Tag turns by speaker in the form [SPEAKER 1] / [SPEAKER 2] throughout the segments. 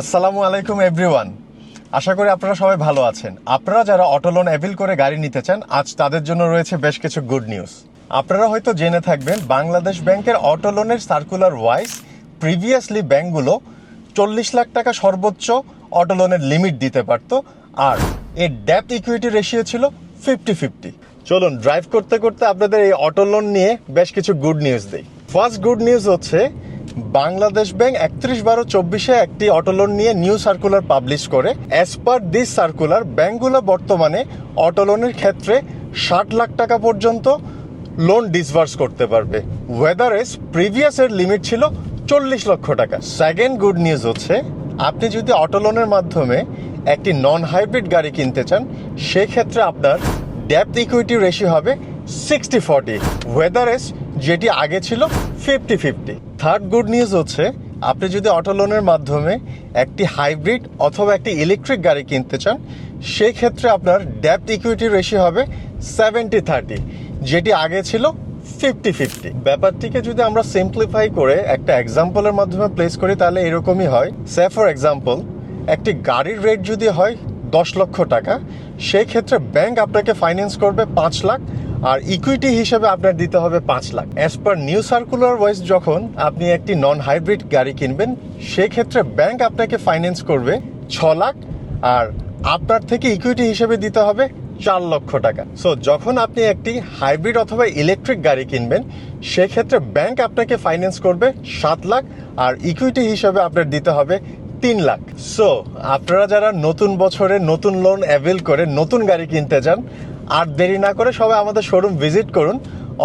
[SPEAKER 1] আসসালামু আলাইকুম এভরিওয়ান আশা করি আপনারা সবাই ভালো আছেন। আপনারা যারা অটো লোন অ্যাভিল করে গাড়ি নিতে চান, আজ তাদের জন্য রয়েছে বেশ কিছু গুড নিউজ আপনারা হয়তো জেনে থাকবেন, বাংলাদেশ ব্যাংকের অটো লোনের সার্কুলার ওয়াইজ প্রিভিয়াসলি ব্যাংকগুলো চল্লিশ লাখ টাকা সর্বোচ্চ অটো লোনের লিমিট দিতে পারত, আর এর ডেপথ ইকুইটি রেশিও ছিল ফিফটি ফিফটি চলুন ড্রাইভ করতে করতে আপনাদের এই অটো লোন নিয়ে বেশ কিছু গুড নিউজ দিই। ফার্স্ট গুড নিউজ হচ্ছে বাংলাদেশ ব্যাংক একত্রিশ বারো চব্বিশে একটি অটো লোন নিয়ে নিউ সার্কুলার পাবলিশ করে অ্যাজ পার দিস সার্কুলার ব্যাংকগুলো বর্তমানে অটো লোনের ক্ষেত্রে ষাট লাখ টাকা পর্যন্ত লোন ডিসবার্স করতে পারবে। ওয়েদার এস প্রিভিয়াস এর লিমিট ছিল চল্লিশ লক্ষ টাকা। সেকেন্ড গুড নিউজ হচ্ছে, আপনি যদি অটো লোনের মাধ্যমে একটি নন হাইব্রিড গাড়ি কিনতে চান, সেক্ষেত্রে আপনার ডেপথ ইকুইটি রেশিও হবে সিক্সটি ফর্টি ওয়েদার এস যেটি আগে ছিল fifty fifty third good news হচ্ছে, আপনি যদি অটো লোনের মাধ্যমে একটি হাইব্রিড অথবা একটি ইলেকট্রিক গাড়ি কিনতে চান সেই ক্ষেত্রে আপনার ডেপথ ইকুইটি রেশিও হবে সেভেন্টি থার্টি যেটি আগে ছিল ফিফটি ফিফটি ব্যাপারটিকে যদি আমরা সিম্পলিফাই করে একটা এক্সাম্পলের মাধ্যমে প্লেস করি, তাহলে এরকমই হয়। সে ফর এক্সাম্পল একটি গাড়ির রেট যদি হয় দশ লক্ষ টাকা সেই ক্ষেত্রে ব্যাংক আপনাকে ফাইন্যান্স করবে পাঁচ লাখ আর ইকুইটি হিসেবে আপনার দিতে হবে পাঁচ lakh. As per new circular wise যখন আপনি একটি নন হাইব্রিড গাড়ি কিনবেন, সেক্ষেত্রে ব্যাংক আপনাকে ফাইন্যান্স করবে ছ লাখ আর আপনার থেকে ইকুইটি হিসেবে দিতে হবে চার লক্ষ টাকা। সো যখন আপনি একটি হাইব্রিড অথবা ইলেকট্রিক গাড়ি কিনবেন, সেক্ষেত্রে ব্যাংক আপনাকে ফাইন্যান্স করবে সাত লাখ আর ইকুইটি হিসেবে আপনার দিতে হবে তিন লাখ। সো আপনারা যারা নতুন বছরে নতুন লোন অ্যাভেল করে নতুন গাড়ি কিনতে চান আর দেরি না করে সবাই আমাদের শোরুম ভিজিট করুন,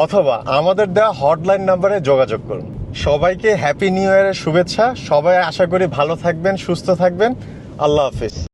[SPEAKER 1] অথবা আমাদের দেওয়া হটলাইন নাম্বারে যোগাযোগ করুন। সবাইকে হ্যাপি নিউ ইয়ারের শুভেচ্ছা। সবাই আশা করি ভালো থাকবেন, সুস্থ থাকবেন। আল্লাহ হাফিজ।